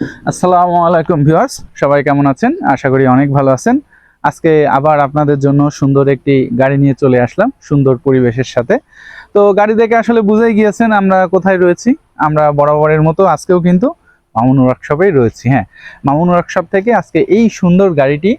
আসসালামু আলাইকুম ভিউয়ার্স, সবাই কেমন আছেন? আশা করি অনেক ভালো আছেন। আজকে আবার আপনাদের জন্য সুন্দর একটি গাড়ি নিয়ে চলে আসলাম, সুন্দর পরিবেশের সাথে। তো গাড়ি দেখে আসলে বুঝেই গিয়েছেন আমরা কোথায় রয়েছি। আমরা বরাবরের মতো আজকেও কিন্তু মামুন ওয়ার্কশপেই রয়েছি হ্যাঁ। মামুন ওয়ার্কশপ থেকে আজকে এই সুন্দর গাড়িটি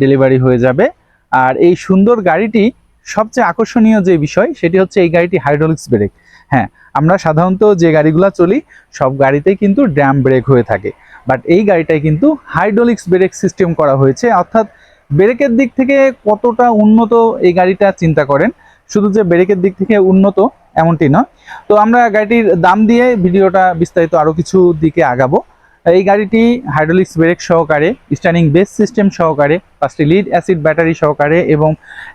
ডেলিভারি হয়ে যাবে। আর এই সুন্দর গাড়িটি সবচেয়ে আকর্ষণীয় যে বিষয়, সেটি হচ্ছে এই গাড়িটি হাইড্রোলিক্স ব্রেক হ্যাঁ আমরা সাধারণত যে গাড়িগুলো চলি, সব গাড়িতেই কিন্তু ড্যাম ব্রেক হয়ে থাকে। বাট এই গাড়িটায় কিন্তু হাইড্রোলিক্স ব্রেক সিস্টেম করা হয়েছে। অর্থাৎ ব্রেকের দিক থেকে কতটা উন্নত এই গাড়িটা চিন্তা করেন, শুধু যে ব্রেকের দিক থেকে উন্নত এমনটি নয়। তো আমরা গাড়িটির দাম দিয়ে ভিডিওটা বিস্তারিত আরও কিছু দিকে আগাবো। এই গাড়িটি হাইড্রোলিক্স ব্রেক সহকারে স্টার্নিং বেস সিস্টেম সহকারে, পাঁচটি লিড অ্যাসিড ব্যাটারি সহকারে এবং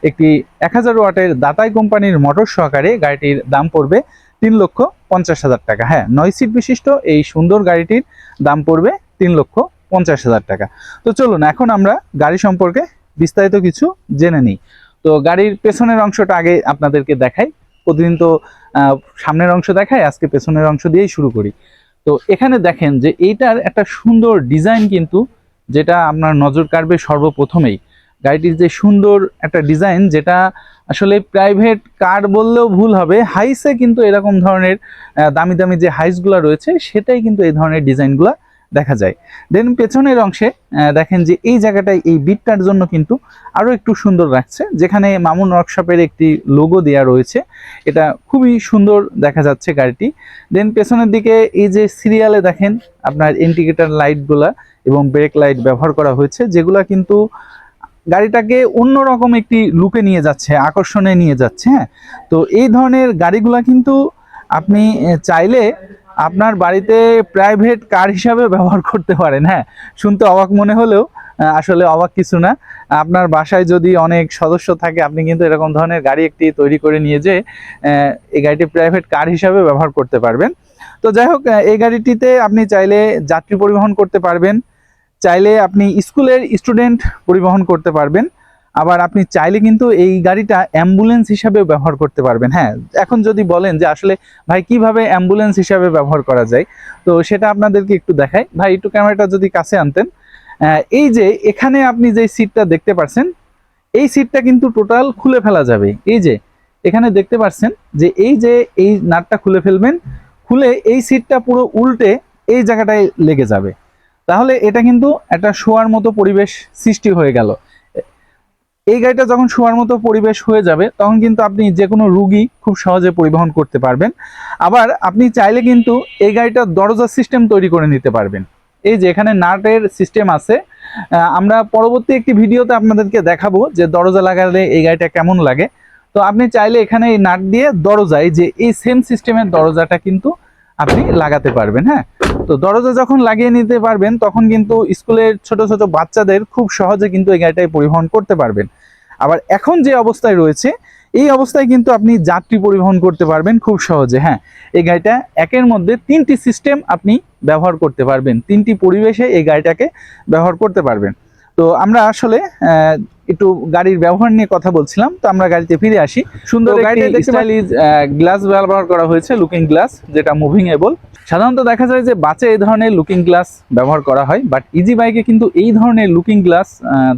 একটি এক হাজার ওয়াটের দাতাই কোম্পানির মোটর সহকারে গাড়িটির দাম পড়বে তিন লক্ষ পঞ্চাশ হাজার টাকা। হ্যাঁ নয় সিট বিশিষ্ট এই সুন্দর গাড়িটির দাম পড়বে তিন লক্ষ পঞ্চাশ হাজার টাকা। তো চলুন, এখন আমরা গাড়ি সম্পর্কে বিস্তারিত কিছু জেনে নিই। তো গাড়ির পেছনের অংশটা আগে আপনাদেরকে দেখাই। প্রতিদিন তো সামনের অংশ দেখাই, আজকে পেছনের অংশ দিয়েই শুরু করি। তো এখানে দেখেন যে এইটার একটা সুন্দর ডিজাইন কিন্তু যেটা আপনার নজর কাড়বে সর্বপ্রথমেই। গাড়িটির যে সুন্দর একটা ডিজাইন যেটা আসলে প্রাইভেট কার বললেও ভুল হবে। হাইসে কিন্তু এরকম ধরনের দামি দামি যে হাইসগুলো রয়েছে, সেটাই কিন্তু এই ধরনের ডিজাইনগুলো দেখা যায়। দেন পেছনের অংশে দেখেন যে এই জায়গাটায় এই বিটটার জন্য কিন্তু আরও একটু সুন্দর রাখছে যেখানে মামুন ওয়ার্কশপের একটি লোগো দেওয়া রয়েছে। এটা খুবই সুন্দর দেখা যাচ্ছে গাড়িটি। দেন পেছনের দিকে এই যে সিরিয়ালে দেখেন, আপনার ইন্ডিকেটার লাইটগুলা এবং ব্রেক লাইট ব্যবহার করা হয়েছে, যেগুলা কিন্তু গাড়িটাকে অন্যরকম একটি লুকে নিয়ে যাচ্ছে, আকর্ষণে নিয়ে যাচ্ছে হ্যাঁ? তো এই ধরনের গাড়িগুলা কিন্তু আপনি চাইলে আপনার বাড়িতে প্রাইভেট কার হিসাবে ব্যবহার করতে পারেন হ্যাঁ? শুনতে অবাক মনে হলেও আসলে অবাক কিছু না। আপনার বাসায় যদি অনেক সদস্য থাকে, আপনি কিন্তু এরকম ধরনের গাড়ি একটি তৈরি করে নিয়ে যে এই গাড়িটি প্রাইভেট কার হিসাবে ব্যবহার করতে পারবেন। তো যাই হোক এই গাড়িটিতে আপনি চাইলে যাত্রী পরিবহন করতে পারবেন। চাইলে আপনি স্কুলের স্টুডেন্ট পরিবহন করতে পারবেন। আবার আপনি চাইলে কিন্তু এই গাড়িটা অ্যাম্বুলেন্স হিসাবে ব্যবহার করতে পারবেন। হ্যাঁ এখন যদি বলেন যে আসলে, ভাই, কীভাবে অ্যাম্বুলেন্স হিসাবে ব্যবহার করা যায়? তো সেটা আপনাদেরকে একটু দেখাই। ভাই, একটু ক্যামেরাটা যদি কাছে আনতেন। এই যে এখানে আপনি যে সিটটা দেখতে পাচ্ছেন এই সিটটা কিন্তু টোটাল খুলে ফেলা যাবে। এই যে, এখানে দেখতে পাচ্ছেন যে এই যে এই নাটটা খুলে ফেলবেন, খুলে এই সিটটা পুরো উল্টে এই জায়গাটায় লেগে যাবে। তাহলে এটা কিন্তু একটা শোয়ার মতো পরিবেশ সৃষ্টি হয়ে গেল। এই গাড়িটা যখন শোয়ার মতো পরিবেশ হয়ে যাবে, তখন কিন্তু আপনি যে কোনো রুগী খুব সহজে পরিবহন করতে পারবেন। আবার আপনি চাইলে কিন্তু এই গাড়িটার দরজা সিস্টেম তৈরি করে নিতে পারবেন। এই যে এখানে নাটের সিস্টেম আছে। আমরা পরবর্তী একটি ভিডিওতে আপনাদেরকে দেখাবো যে দরজা লাগালে এই গাড়িটা কেমন লাগে। তো আপনি চাইলে এখানে এই নাট দিয়ে দরজায় যে এই সেম সিস্টেমের দরজাটা কিন্তু আপনি লাগাতে পারবেন হ্যাঁ। তো দরজা যখন লাগিয়ে নিতে পারবেন, তখন কিন্তু স্কুলের ছোট ছোট বাচ্চাদের খুব সহজে কিন্তু এই গাড়িটাই পরিবহন করতে পারবেন। আবার এখন যে অবস্থায় রয়েছে, এই অবস্থায় কিন্তু আপনি যাত্রী পরিবহন করতে পারবেন খুব সহজে। হ্যাঁ এই গাড়িটা একের মধ্যে তিনটি সিস্টেম আপনি ব্যবহার করতে পারবেন। তিনটি পরিবেশে এই গাড়িটাকে ব্যবহার করতে পারবেন। তো আমরা আসলে একটু গাড়ির ব্যবহার নিয়ে কথা বলছিলাম তো আমরা গাড়িতে ফিরে আসি। সুন্দর স্টাইলিশ গ্লাস ব্যবহার করা হয়েছে লুকিং গ্লাস যেটা মুভিং এবল সাধারণত দেখা যায় যে বাসে এই ধরনের লুকিং গ্লাস ব্যবহার করা হয় বাট ইজি বাইকে কিন্তু এই ধরনের লুকিং গ্লাস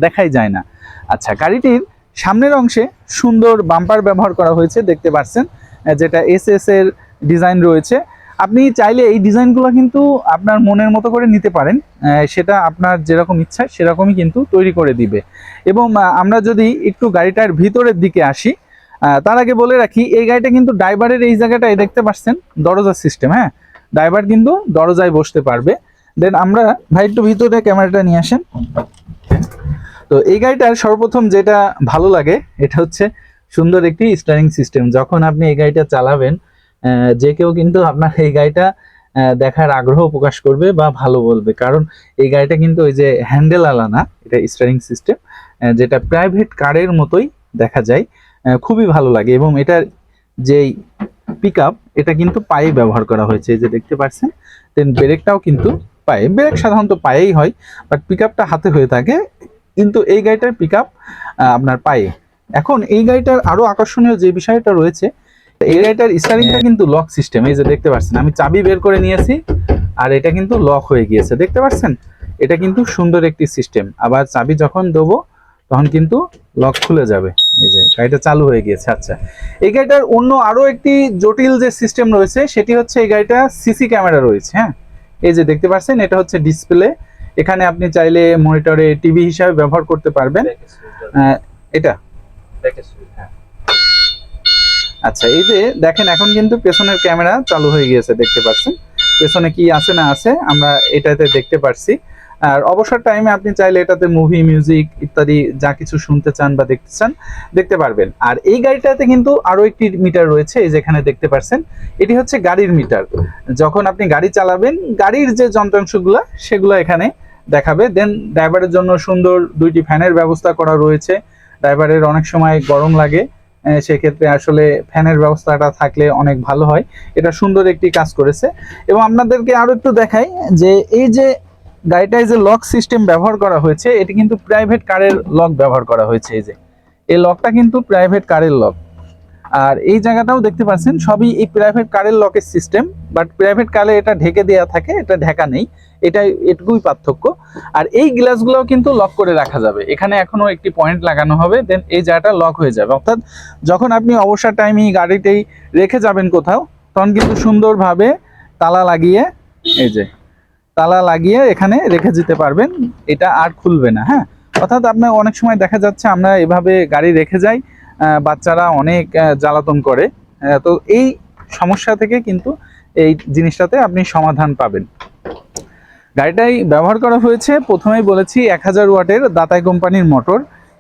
দেখাই যায় না। আচ্ছা গাড়িটির সামনের অংশে সুন্দর বাম্পার ব্যবহার করা হয়েছে দেখতে পাচ্ছেন যেটা এস এস এর ডিজাইন রয়েছে। আপনি চাইলে এই ডিজাইনগুলো কিন্তু আপনার মনের মতো করে নিতে পারেন। সেটা আপনার যেরকম ইচ্ছা সেরকমই কিন্তু তৈরি করে দিবে। এবং আমরা যদি একটু গাড়িটার ভিতরের দিকে আসি তার আগে বলে রাখি, এই গাড়িটা কিন্তু ড্রাইভারের এই জায়গাটায় দেখতে পাচ্ছেন, দরজার সিস্টেম হ্যাঁ? ড্রাইভার কিন্তু দরজায় বসতে পারবে। দেন আমরা ভাই একটু ভিতরে ক্যামেরাটা নিয়ে আসেন। তো এই গাড়িটার সর্বপ্রথম যেটা ভালো লাগে, এটা হচ্ছে সুন্দর একটি স্টারিং সিস্টেম যখন আপনি এই গাড়িটা চালাবেন যে কেউ কিন্তু আপনার এই গাড়িটা দেখার আগ্রহ প্রকাশ করবে বা ভালো বলবে। কারণ এই গাড়িটা কিন্তু ওই যে হ্যান্ডেল আলা না, এটা স্টারিং সিস্টেম যেটা প্রাইভেট কারের মতোই দেখা যায় খুবই ভালো লাগে। এবং এটার যেই পিক এটা কিন্তু পায়ে ব্যবহার করা হয়েছে যে দেখতে পাচ্ছেন দেন ব্রেকটাও কিন্তু পায়ে। ব্রেক সাধারণত পায়েই হয় বাট পিক হাতে হয়ে থাকে, কিন্তু এই গাড়িটার পিক আপনার পায়ে। এখন এই গাড়িটার আরও আকর্ষণীয় যে বিষয়টা রয়েছে এই গাড়িটার স্টারিংটা কিন্তু লক সিস্টেম এই যে দেখতে পাচ্ছেন আমি চাবি বের করে নিয়েছি আর এটা কিন্তু লক হয়ে গিয়েছে দেখতে পাচ্ছেন? এটা কিন্তু সুন্দর একটি সিস্টেম আবার চাবি যখন দেবো তখন কিন্তু লক খুলে যাবে এই যে গাড়িটা চালু হয়ে গিয়েছে আচ্ছা। এই গাড়িটার অন্য আরও একটি জটিল যে সিস্টেম রয়েছে সেটি হচ্ছে এই গাড়িটা সিসি ক্যামেরা রয়েছে হ্যাঁ? এই যে দেখতে পাচ্ছেন এটা হচ্ছে ডিসপ্লে এখানে আপনি চাইলে মনিটরে টিভি হিসাবে ব্যবহার করতে পারবেন। এটা। আচ্ছা এই যে দেখেন, এখন কিন্তু পেছনের ক্যামেরা চালু হয়ে গিয়েছে, দেখতে পাচ্ছেন। পেছনে কি আছে না আছে, আমরা এটাতে দেখতে পারছি। আর অবসর টাইমে আপনি চাইলে এটাতে মুভি মিউজিক ইত্যাদি যা কিছু শুনতে চান বা দেখতে চান, দেখতে পারবেন। আর এই গাড়িটাতে কিন্তু আরও একটি মিটার রয়েছে, এই যেখানে দেখতে পাচ্ছেন এটি হচ্ছে গাড়ির মিটার যখন আপনি গাড়ি চালাবেন, গাড়ির যে যন্ত্রাংশগুলো, সেগুলো এখানে দেখাবে। দেন ড্রাইভারের জন্য সুন্দর দুইটি ফ্যানের ব্যবস্থা করা রয়েছে। ড্রাইভারের অনেক সময় গরম লাগে। সেক্ষেত্রে আসলে ফ্যানের ব্যবস্থাটা থাকলে অনেক ভালো হয়। এটা সুন্দর একটি কাজ করেছে। এবং আপনাদেরকে আরও একটু দেখাই যে এই যে গাড়িটায় যে লক সিস্টেম ব্যবহার করা হয়েছে, এটি কিন্তু প্রাইভেট কারের লক ব্যবহার করা হয়েছে। এই যে, এই লকটা কিন্তু প্রাইভেট কারের লক। আর এই জায়গাটাও দেখতে পাচ্ছেন, সবই এই প্রাইভেট কারের লকের সিস্টেম বাট প্রাইভেট কারে এটা ঢেকে দেওয়া থাকে, এটা ঢাকা নেই এটা এটুকুই পার্থক্য। আর এই গ্লাসগুলোও কিন্তু লক করে রাখা যাবে, এখানে এখনও একটি পয়েন্ট লাগানো হবে দেন এই জায়গাটা লক হয়ে যাবে। অর্থাৎ যখন আপনি অবসর টাইমে গাড়িতেই রেখে যাবেন কোথাও, তখন কিন্তু সুন্দরভাবে তালা লাগিয়ে, এই যে, তালা লাগিয়ে এখানে রেখে যেতে পারবেন, এটা আর খুলবে না হ্যাঁ? অর্থাৎ আপনার অনেক সময় দেখা যাচ্ছে আমরা এভাবে গাড়ি রেখে যাই বাচ্চারা অনেক জ্বালাতন করে। তো এই সমস্যা থেকে কিন্তু এই জিনিসটাতে আপনি সমাধান পাবেন। গাড়িটাই ব্যবহার করা হয়েছে। প্রথমেই বলেছি, এক হাজার ওয়াটের দাতাই কোম্পানির মোটর।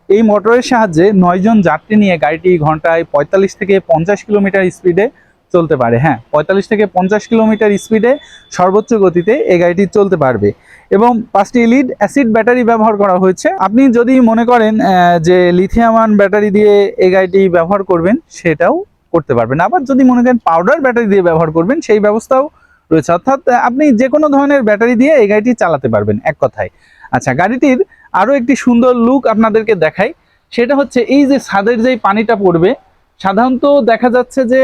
এই মোটরের সাহায্যে নয়জন যাত্রী নিয়ে গাড়িটি ঘন্টায় পঁয়তাল্লিশ থেকে পঞ্চাশ কিলোমিটার স্পিডে চলতে পারে হ্যাঁ। পঁয়তাল্লিশ থেকে পঞ্চাশ কিলোমিটার স্পিডে সর্বোচ্চ গতিতে এই গাড়িটি চলতে পারবে। এবং পাঁচটি লিড অ্যাসিড ব্যাটারি ব্যবহার করা হয়েছে। আপনি যদি মনে করেন যে লিথিয়ামান ব্যাটারি দিয়ে এই গাড়িটি ব্যবহার করবেন, সেটাও করতে পারবেন। আবার যদি মনে করেন পাউডার ব্যাটারি দিয়ে ব্যবহার করবেন, সেই ব্যবস্থাও রয়েছে। অর্থাৎ আপনি যে কোনো ধরনের ব্যাটারি দিয়ে এই গাড়িটি চালাতে পারবেন, এক কথায়। আচ্ছা গাড়িটির আরও একটি সুন্দর লুক আপনাদেরকে দেখাই। সেটা হচ্ছে এই যে ছাদের যেই পানিটা পড়বে, সাধারণত দেখা যাচ্ছে যে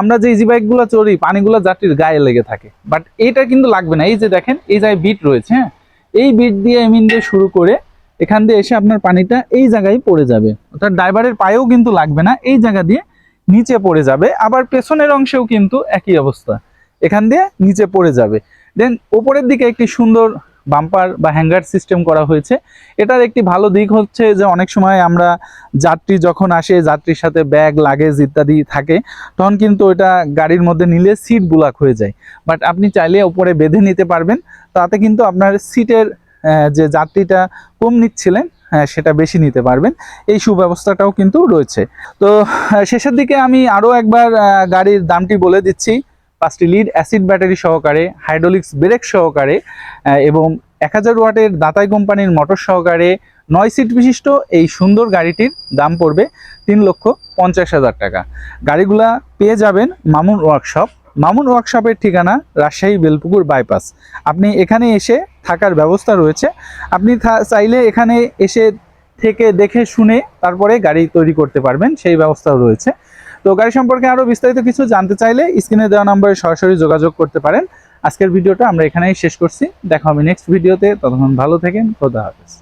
আমরা যে ইজি বাইকগুলো চড়ি, পানিগুলো যাত্রীর গায়ে লেগে থাকে। বাট এটা কিন্তু লাগবে না। এই যে দেখেন, এই জায়গায় বিট রয়েছে হ্যাঁ? এই বিট দিয়ে এমিন দিয়ে শুরু করে এখান দিয়ে এসে আপনার পানিটা এই জায়গায় পড়ে যাবে। অর্থাৎ ড্রাইভারের পায়েও কিন্তু লাগবে না। এই জায়গা দিয়ে নিচে পড়ে যাবে। আবার পেছনের অংশেও কিন্তু একই অবস্থা। এখান দিয়ে নিচে পড়ে যাবে। দেন ওপরের দিকে একটি সুন্দর বাম্পার বা হ্যাঙ্গার সিস্টেম করা হয়েছে। এটার একটি ভালো দিক হচ্ছে যে অনেক সময় আমরা যাত্রী যখন আসে, যাত্রীর সাথে ব্যাগ লাগেজ ইত্যাদি থাকে, তখন কিন্তু ওটা গাড়ির মধ্যে নিলে সিট ব্লক হয়ে যায়। বাট আপনি চাইলে ওপরে বেঁধে নিতে পারবেন, তাতে কিন্তু আপনার সিটের যে যাত্রীটা কম নিচ্ছিলেন হ্যাঁ সেটা বেশি নিতে পারবেন। এই সুব্যবস্থাটাও কিন্তু রয়েছে। তো শেষের দিকে আমি আরও একবার গাড়ির দামটি বলে দিচ্ছি। পাঁচটি লিড অ্যাসিড ব্যাটারি সহকারে হাইড্রোলিক্স ব্রেক সহকারে এবং এক হাজার ওয়াটের দাতাই কোম্পানির মোটর সহকারে নয় সিট বিশিষ্ট এই সুন্দর গাড়িটির দাম পড়বে তিন লক্ষ পঞ্চাশ হাজার টাকা। গাড়িগুলা পেয়ে যাবেন মামুন ওয়ার্কশপ মামুন ওয়ার্কশপের ঠিকানা রাজশাহী বেলপুকুর বাইপাস আপনি এখানে এসে থাকার ব্যবস্থা রয়েছে। আপনি চাইলে এখানে এসে থেকে দেখে শুনে তারপরে গাড়ি তৈরি করতে পারবেন, সেই ব্যবস্থাও রয়েছে। তো গাড়ি সম্পর্কে আরও বিস্তারিত কিছু জানতে চাইলে স্ক্রিনে দেওয়া নম্বরে সরাসরি যোগাযোগ করতে পারেন। আজকের ভিডিওটা আমরা এখানেই শেষ করছি। দেখা হবে নেক্সট ভিডিওতে। ততক্ষণ ভালো থাকেন। খোদা হাফেজ।